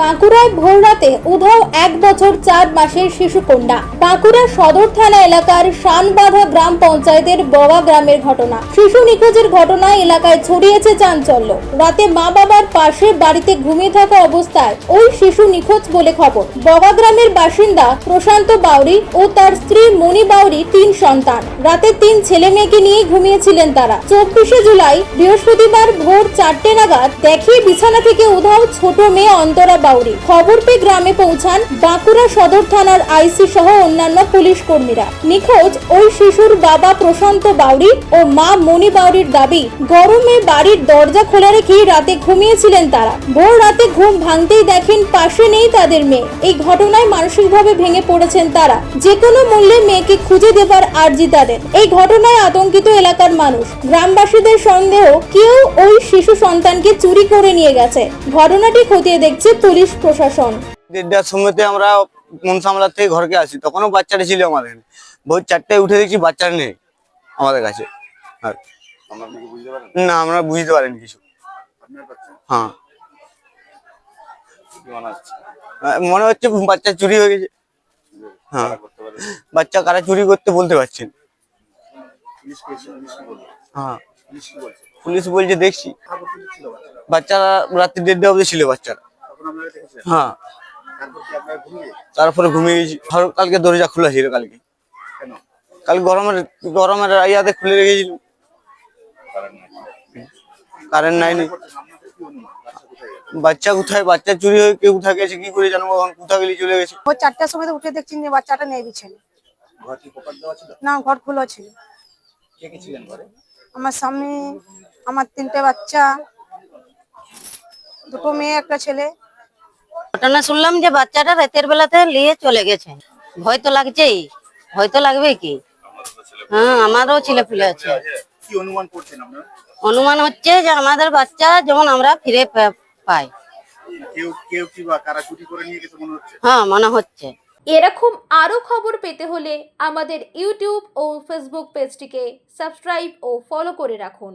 বাঁকুড়ায় ভোররাতে উধাও এক বছর চার মাসের শিশু কন্যা। বাঁকুড়া সদর থানা এলাকার শানবাঁধা গ্রাম পঞ্চায়েতের বগা গ্রামের ঘটনা। শিশু নিখোঁজের ঘটনায় এলাকায় ছড়িয়েছে চাঞ্চল্য। রাতে মা বাবার পাশে বাড়িতে ঘুমিয়ে থাকা অবস্থায় ওই শিশু নিখোঁজ বলে খবর। বগা গ্রামের বাসিন্দা প্রশান্ত বাউরি ও তার স্ত্রী মণি বাউরি তিন সন্তান। রাতে তিন ছেলে মেয়েকে নিয়ে ঘুমিয়েছিলেন তারা। চব্বিশে জুলাই বৃহস্পতিবার ভোর চারটে নাগাদ দেখে বিছানা থেকে উধাও ছোট মেয়ে অন্তরা বাউরি খবর পেয়ে গ্রামে পৌঁছান বাঁকুড়া সদর থানার আইসি সহ অন্যান্য পুলিশ কর্মীরা। নিখোঁজ ওই শিশুর বাবা প্রশান্ত বাউরি ও মা মণি বাউরির দাবি, গরমে বাড়ির দরজা খোলা রেখেই রাতে ঘুমিয়েছিলেন তারা। ভোর রাতে ঘুম ভাঙতেই দেখেন পাশে নেই তাদের মেয়ে। এই ঘটনায় মানসিকভাবে ভেঙে পড়েছেন তারা। যে কোনো মূল্যে মেয়েকে খুঁজে দেবার আর্জি তাদের। এই ঘটনায় আতঙ্কিত এলাকার মানুষ। গ্রামবাসীদের সন্দেহ, কেউ ওই শিশু সন্তানকে চুরি করে নিয়ে গেছে। ঘটনাটি খতিয়ে দেখছে পুলিশ প্রশাসন। দেড়টার সময়তে আমরা মন সামলার থেকে ঘরকে আসি। তখনও বাচ্চাটা ছিল আমাদের। এখানে। ভোর চারটায় উঠে দেখছি বাচ্চা নেই আমাদের কাছে। না আমরা বুঝতে পারিনি কিছু। হ্যাঁ। মনে হচ্ছে? বাচ্চা চুরি হয়ে গেছে। হ্যাঁ। বাচ্চা কারা চুরি করতে বলতে পারছেন হ্যাঁ। পুলিশ বলছে? দেখছি। বাচ্চারা রাত্রি দেড়টা অবধি ছিল বাচ্চারা। হ্যাঁ। তারপরে ঘুমিয়ে কালকে দরজা খোলা ছিল কালকে। কাল গরমের গরমের ইয়াতে খুলে রেখেছিল। কারেন্ট নাইনি বাচ্চা কোথায়? বাচ্চা চুরি হয়ে কেউ কোথায় গেছে? কি করে জানব? এখন কোথায় গেলে চলে গেছে? ভোর চারটার সময় তো উঠে দেখছি যে বাচ্চাটা নেই বিছানে না ঘর খোলা ছিল। আমার স্বামী আমার তিনটে বাচ্চা দুটো মেয়ে একটা ছেলে। ঘটনা শুনলাম যে বাচ্চাটা রাতের বেলাতে নিয়ে চলে গেছে। ভয় তো লাগছেই। ভয় তো লাগবে কি? হ্যাঁ আমারও ছেলে ফুলে আছে। অনুমান করছেন আপনারা? অনুমান হচ্ছে যে আমাদের বাচ্চা যেমন আমরা ফিরে পাই। কেউ কেউ কি বা কারা চুরি করে নিয়ে গেছে মনে হচ্ছে? হ্যাঁ মনে হচ্ছে। এরকম আরও খবর পেতে হলে আমাদের ইউটিউব ও ফেসবুক পেজটিকে সাবস্ক্রাইব ও ফলো করে রাখুন।